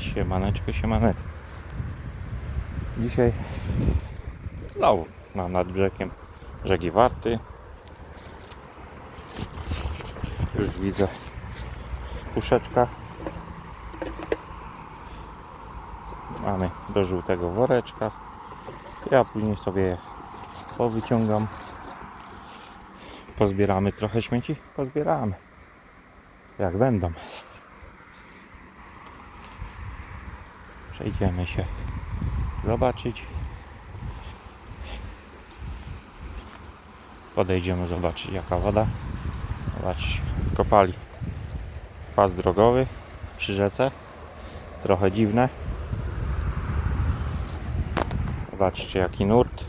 Siemaneczko, siemaneczko. Dzisiaj znowu na nad brzegiem rzeki Warty. Już widzę puszeczka. Mamy do żółtego woreczka. Ja później sobie je powyciągam. Pozbieramy trochę śmieci? Pozbieramy. Jak będą. Przejdziemy się zobaczyć. Podejdziemy zobaczyć jaka woda. Zobaczcie, wkopali pas drogowy przy rzece. Trochę dziwne. Zobaczcie jaki nurt.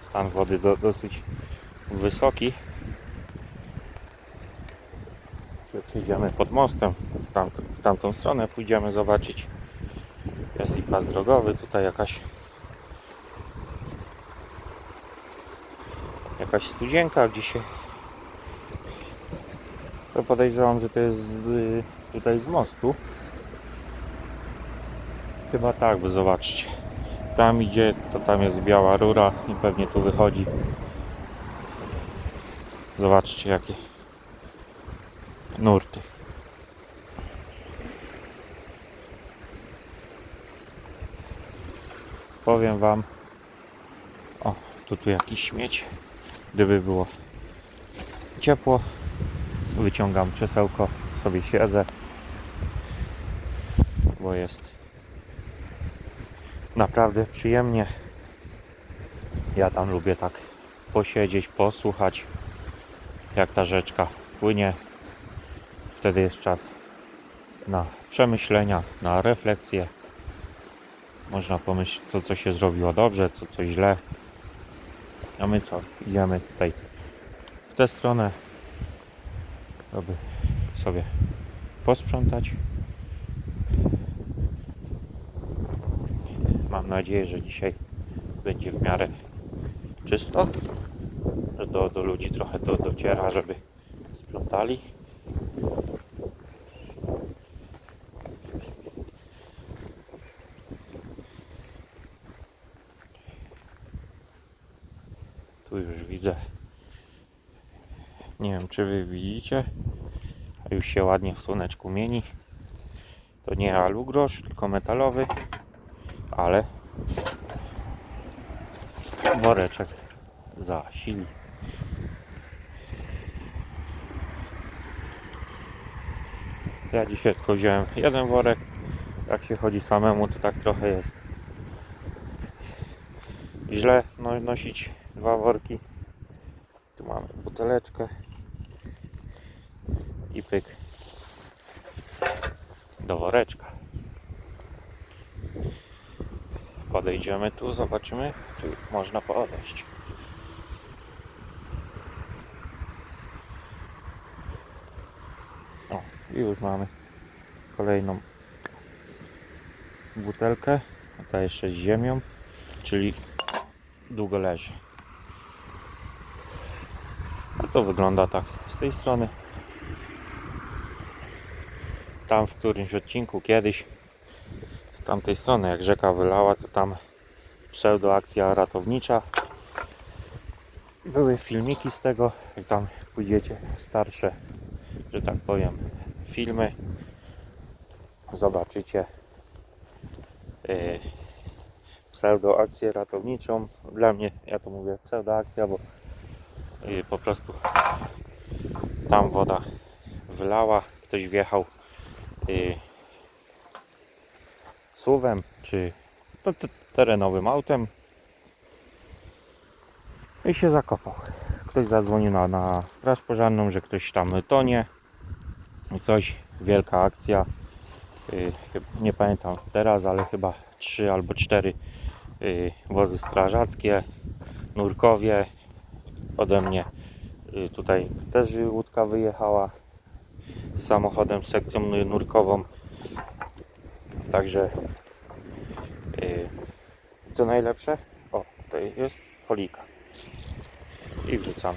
Stan wody do, dosyć wysoki. Przejdziemy pod mostem w, tamt, w tamtą stronę, pójdziemy zobaczyć. Jest i pas drogowy, tutaj jakaś jakaś studzienka gdzie się to podejrzewam, że to jest tutaj z mostu. Chyba tak, bo zobaczcie. Tam idzie, to tam jest biała rura i pewnie tu wychodzi. Zobaczcie jakie nurty. Powiem Wam, o, tu tu jakiś śmieć. Gdyby było ciepło, wyciągam krzesełko, sobie siedzę, bo jest naprawdę przyjemnie. Ja tam lubię tak posiedzieć, posłuchać, jak ta rzeczka płynie. Wtedy jest czas na przemyślenia, na refleksję. Można pomyśleć, co, co się zrobiło dobrze, co, co źle. A my co? Idziemy tutaj w tę stronę, żeby sobie posprzątać. Mam nadzieję, że dzisiaj będzie w miarę czysto, że do, do ludzi trochę to dociera, żeby sprzątali. Tu już widzę. Nie wiem, czy wy widzicie, a już się ładnie w słoneczku mieni. To nie alugrosz, tylko metalowy, ale woreczek zasili. Ja dzisiaj tylko wziąłem jeden worek. Jak się chodzi samemu, to tak trochę jest źle no, nosić dwa worki. Tu mamy buteleczkę i pyk do woreczka. Podejdziemy tu, zobaczymy, czy można podejść. O, i już mamy kolejną butelkę, a ta jeszcze z ziemią, czyli długo leży. A to wygląda tak z tej strony. Tam w którymś odcinku kiedyś z tamtej strony jak rzeka wylała to tam pseudoakcja ratownicza. Były filmiki z tego, jak tam pójdziecie starsze, że tak powiem, filmy. Zobaczycie yy, pseudoakcję ratowniczą. Dla mnie, ja to mówię pseudoakcja, bo yy, po prostu tam woda wylała, ktoś wjechał yy, suwem czy no, te- terenowym autem i się zakopał. Ktoś zadzwonił na, na straż pożarną, że ktoś tam tonie coś, wielka akcja. Chyb- nie pamiętam teraz, ale chyba trzy albo cztery yy, wozy strażackie, nurkowie ode mnie. Yy, tutaj też łódka wyjechała z samochodem, z sekcją nu- nurkową. Także co najlepsze, o tutaj jest folika i wrzucam.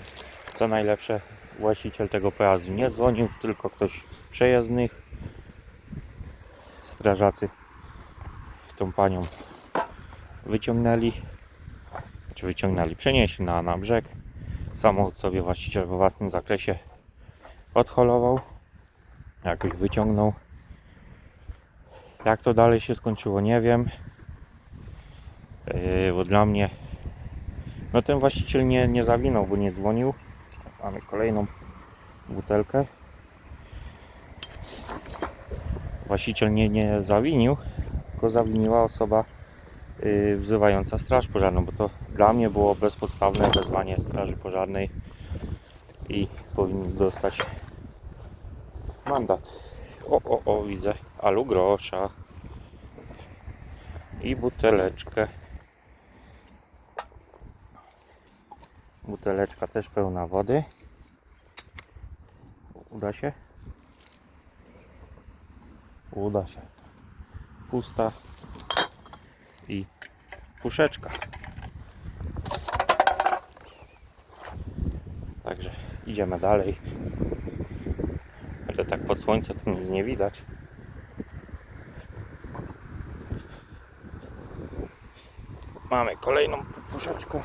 Co najlepsze, właściciel tego pojazdu nie dzwonił, tylko ktoś z przejezdnych. Strażacy tą panią wyciągnęli, czy wyciągnęli, przenieśli na, na brzeg. Samochód sobie właściciel we własnym zakresie odholował, jakoś wyciągnął. Jak to dalej się skończyło, nie wiem. Yy, bo dla mnie, no ten właściciel nie, nie zawinął, bo nie dzwonił. Mamy kolejną butelkę. Właściciel nie, nie zawinił, tylko zawiniła osoba yy, wzywająca straż pożarną, bo to dla mnie było bezpodstawne wezwanie straży pożarnej i powinni dostać mandat. O, o, o, widzę alu grosza i buteleczkę. Buteleczka też pełna wody. Uda się? Uda się. Pusta i puszeczka. Także idziemy dalej. Ale tak pod słońce to nic nie widać. Mamy kolejną puszeczkę.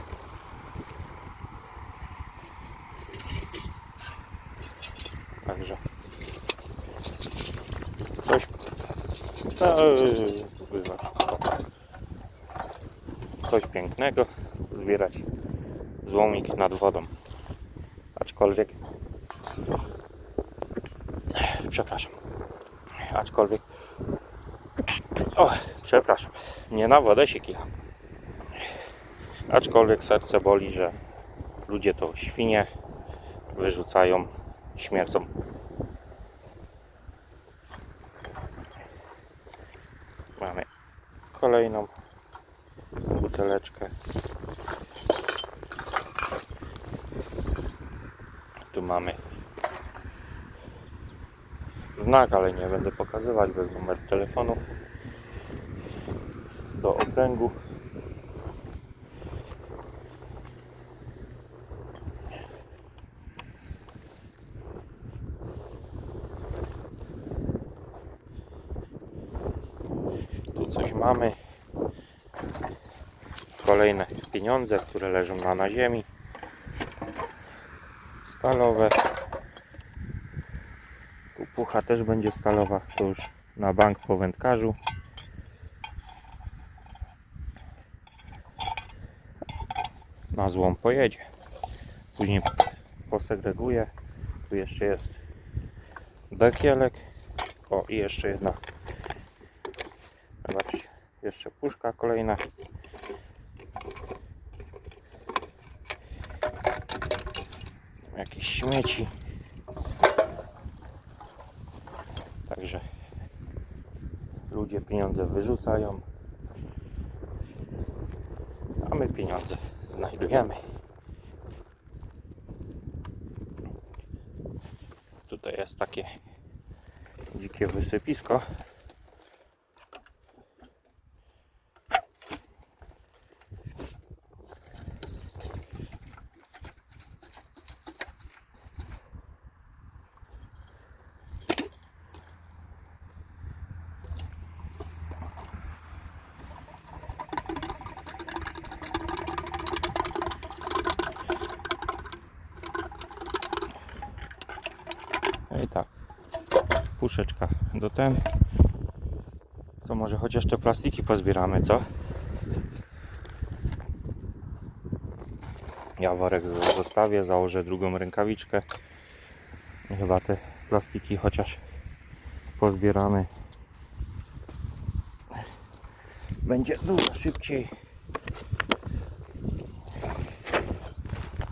Także coś wybacz. coś pięknego zbierać złomik nad wodą. Aczkolwiek przepraszam. Aczkolwiek o, przepraszam. Nie na wodę się kicha. Aczkolwiek serce boli, że ludzie to świnie wyrzucają śmiercą. Mamy kolejną buteleczkę. Tu mamy znak, ale nie będę pokazywać bez numeru telefonu do okręgu. Tu coś mamy. Kolejne pieniądze, które leżą na, na ziemi. Stalowe. Tu pucha też będzie stalowa. To już na bank po wędkarzu. Na złom pojedzie. Później posegreguję. Tu jeszcze jest dekielek. O i jeszcze jedna Zobaczcie, jeszcze puszka kolejna. Jakieś śmieci. Także ludzie pieniądze wyrzucają, a my pieniądze znajdujemy. Tutaj jest takie dzikie wysypisko. No i tak. Puszeczka do ten. Co może chociaż te plastiki pozbieramy, co? Ja worek zostawię, założę drugą rękawiczkę. Chyba te plastiki chociaż pozbieramy. Będzie dużo szybciej.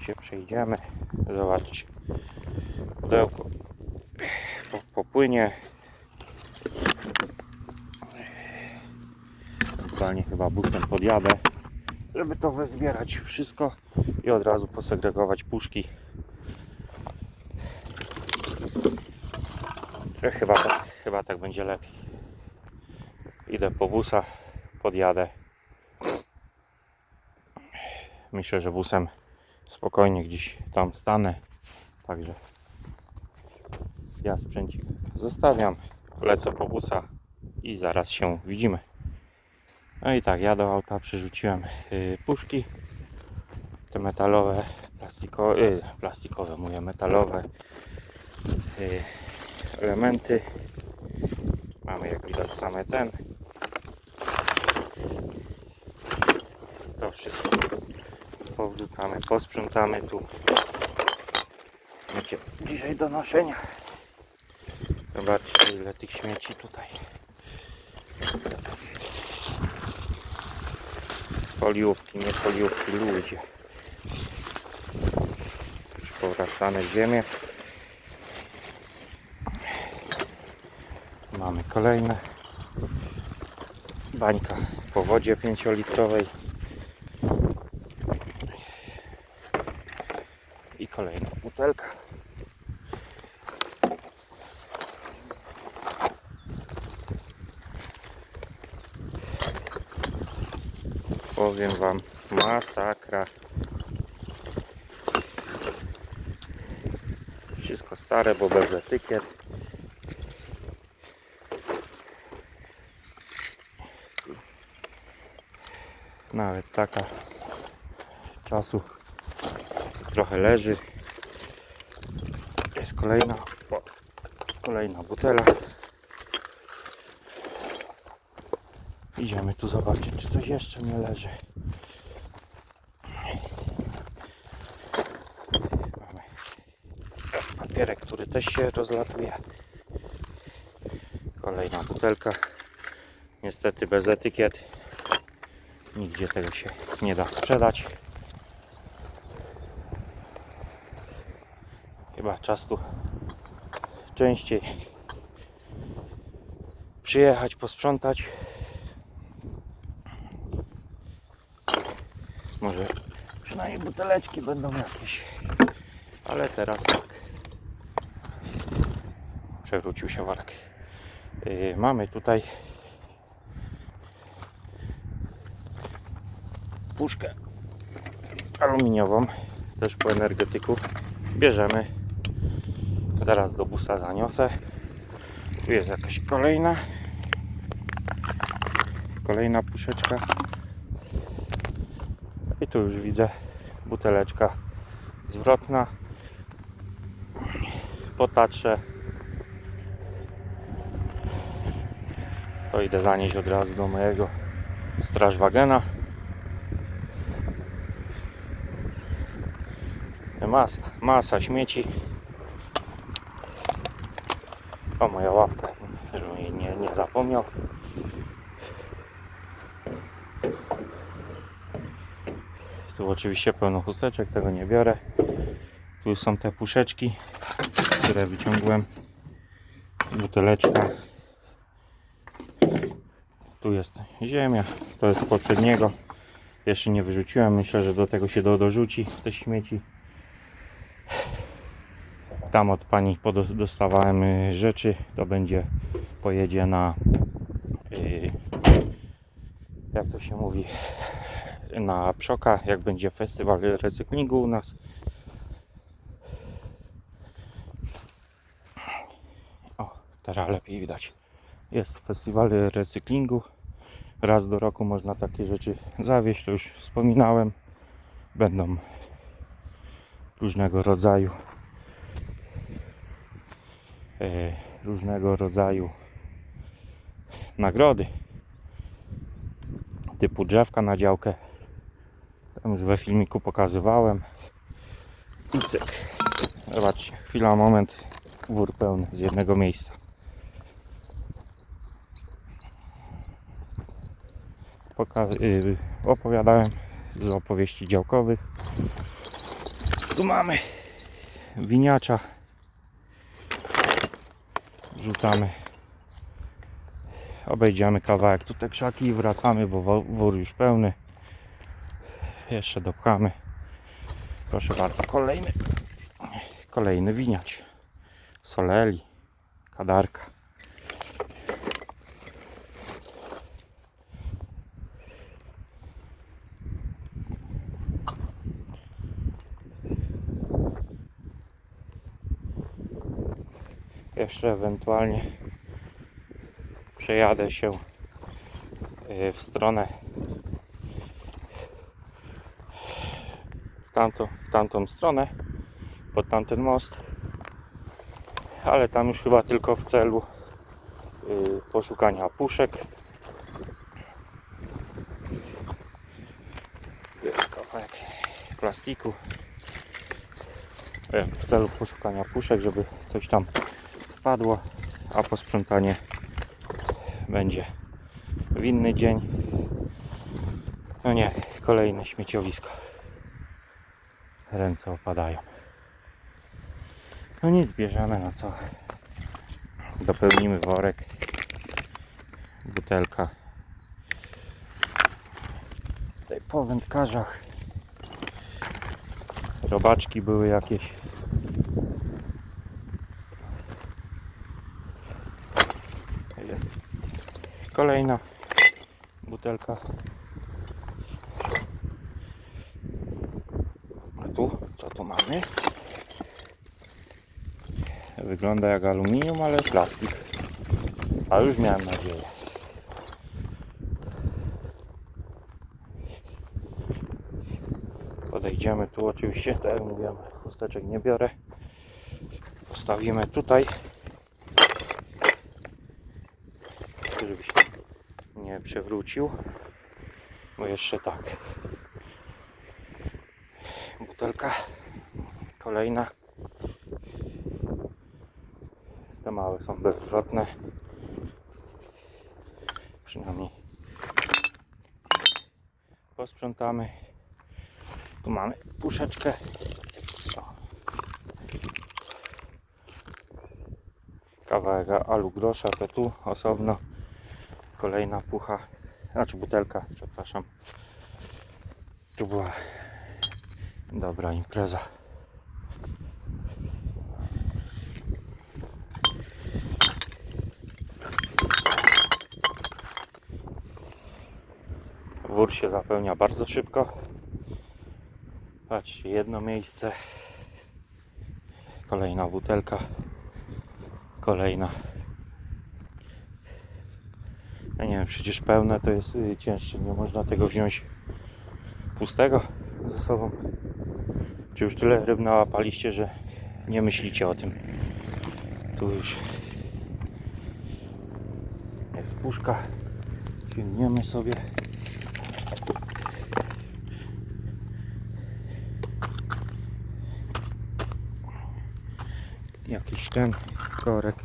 Się przejdziemy. Zobaczcie. Pudełko po- popłynie. Chyba busem podjadę, żeby to wezbierać wszystko i od razu posegregować puszki. E, Chyba tak, chyba tak będzie lepiej. Idę po busa, podjadę. Myślę, że busem spokojnie gdzieś tam stanę. Także ja sprzęcik zostawiam, lecę po busa i zaraz się widzimy. No i tak, ja do auta przerzuciłem y, puszki, te metalowe, plastikowe, y, plastikowe mówię, metalowe y, elementy. Mamy jak widać same ten. To wszystko powrzucamy, posprzątamy tu. Będzie dzisiaj do noszenia. Zobaczcie ile tych śmieci tutaj. Foliówki, nie foliówki, ludzie. Już powracane ziemię. Mamy kolejne. Bańka po wodzie 5-litrowej. I kolejna butelka. Powiem Wam, masakra. Wszystko stare, bo bez etykiet. Nawet taka czasu trochę leży. Jest kolejna, kolejna butela. Idziemy tu zobaczyć, czy coś jeszcze nie leży. Mamy papierek, który też się rozlatuje. Kolejna butelka. Niestety bez etykiet. Nigdzie tego się nie da sprzedać. Chyba czas tu częściej przyjechać, posprzątać. Może przynajmniej buteleczki będą jakieś. Ale teraz tak. Przewrócił się worek. Yy, mamy tutaj puszkę aluminiową, też po energetyku. Bierzemy. Zaraz do busa zaniosę. Tu jest jakaś kolejna. Kolejna puszeczka. I tu już widzę buteleczka zwrotna. Potaczę. To idę zanieść od razu do mojego strażwagena. Masa, masa śmieci. O moja łapka, żebym jej nie, nie zapomniał. Tu oczywiście pełno chusteczek, tego nie biorę. Tu są te puszeczki, które wyciągłem. Buteleczka. Tu jest ziemia, to jest z poprzedniego. Jeszcze nie wyrzuciłem, myślę, że do tego się do, dorzuci te śmieci. Tam od pani dostawałem y, rzeczy, to będzie, pojedzie na, y, jak to się mówi, na Przoka, jak będzie festiwal recyklingu u nas. O, teraz lepiej widać. Jest festiwal recyklingu. Raz do roku można takie rzeczy zawieźć, to już wspominałem. Będą różnego rodzaju e, różnego rodzaju nagrody typu drzewka na działkę tam już we filmiku pokazywałem. I cyk. Zobaczcie, chwila, moment. Wór pełny z jednego miejsca. Poka- y, opowiadałem z opowieści działkowych. Tu mamy winiacza. Wrzucamy. Obejdziemy kawałek. Tutaj krzaki i wracamy bo wór już pełny jeszcze dopchamy. Proszę bardzo. Kolejny. Kolejny winiacz soleli. Kadarka. Jeszcze ewentualnie przejadę się y, w stronę tamto, w tamtą stronę pod tamten most ale tam już chyba tylko w celu y, poszukania puszek jest kawałek plastiku E, w celu poszukania puszek, żeby coś tam wpadło, a posprzątanie będzie w inny dzień. No nie, kolejne śmieciowisko. Ręce opadają. No nic, bierzemy no co. Dopełnimy worek. Butelka. Tutaj po wędkarzach. Robaczki były jakieś. Jest kolejna butelka. A tu, Wygląda jak aluminium, ale plastik. A już miałem nadzieję. Podejdziemy tu oczywiście, tak jak mówiłem, chusteczek nie biorę. Postawimy tutaj. Żeby się nie przewrócił. Bo jeszcze tak. Butelka kolejna. Te małe są bezzwrotne. Przynajmniej posprzątamy. Tu mamy puszeczkę. Kawałek alu grosza to tu osobno. Kolejna pucha, znaczy butelka, przepraszam. Tu była dobra impreza. Wór się zapełnia bardzo szybko. Patrzcie, jedno miejsce. Kolejna butelka. Kolejna. Ja nie wiem, przecież pełne to jest y, cięższe. Nie można tego wziąć pustego ze sobą. Czy już tyle ryb nałapaliście, że nie myślicie o tym. Tu już jest puszka. Filmniemy sobie. Jakiś ten korek.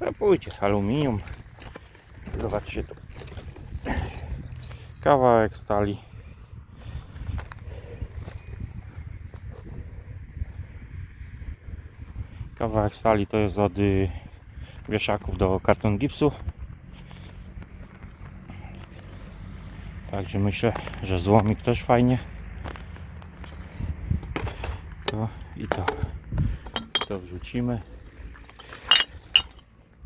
No pójdzie, aluminium. Zobaczcie tu. Kawałek stali. Kawałek stali to jest od y, wieszaków do karton gipsu. Także myślę, że złomik też fajnie. To i to. To wrzucimy.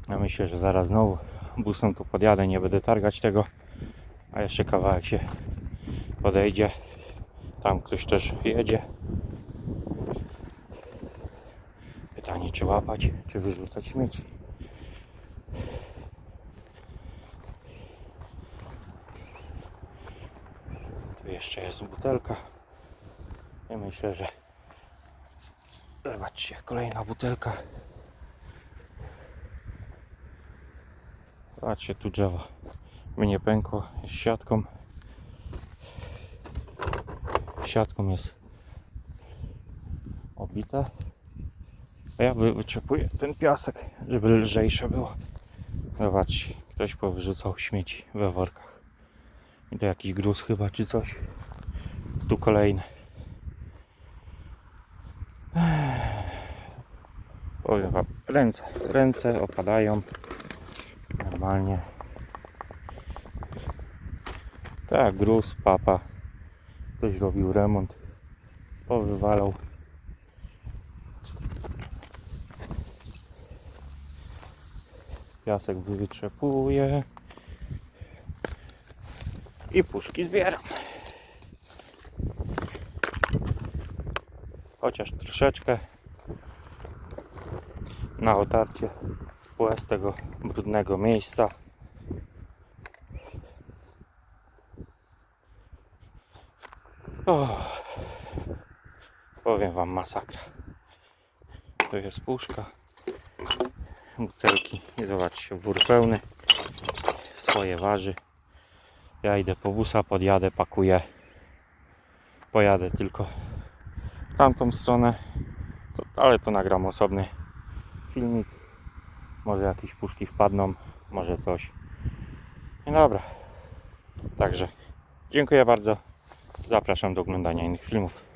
Ja myślę, że zaraz znowu busem tu podjadę, nie będę targać tego. A jeszcze kawałek się podejdzie. Tam ktoś też jedzie. Pytanie, czy łapać, czy wyrzucać śmieci. Tu jeszcze jest butelka. I myślę, że zobaczcie, kolejna butelka. Zobaczcie, tu drzewo by nie pękło, siatką. Siatką jest obite. A ja wy- wyczepuję ten piasek, żeby lżejsze było. Zobaczcie, ktoś powyrzucał śmieci we workach. I to jakiś gruz chyba, czy coś. Tu kolejny. Powiem wam, ręce, ręce opadają. Normalnie. Tak, gruz, papa. Ktoś robił remont. Powywalał. Piasek wytrzepuję. I puszki zbieram. Chociaż troszeczkę na otarcie łez tego brudnego miejsca. O, powiem Wam masakra. Tu jest puszka, butelki zobaczcie, wór pełny, swoje waży. Ja idę po busa, podjadę, pakuję. Pojadę tylko tamtą stronę, ale to nagram osobny filmik. Może jakieś puszki wpadną, może coś. No dobra. Także dziękuję bardzo. Zapraszam do oglądania innych filmów.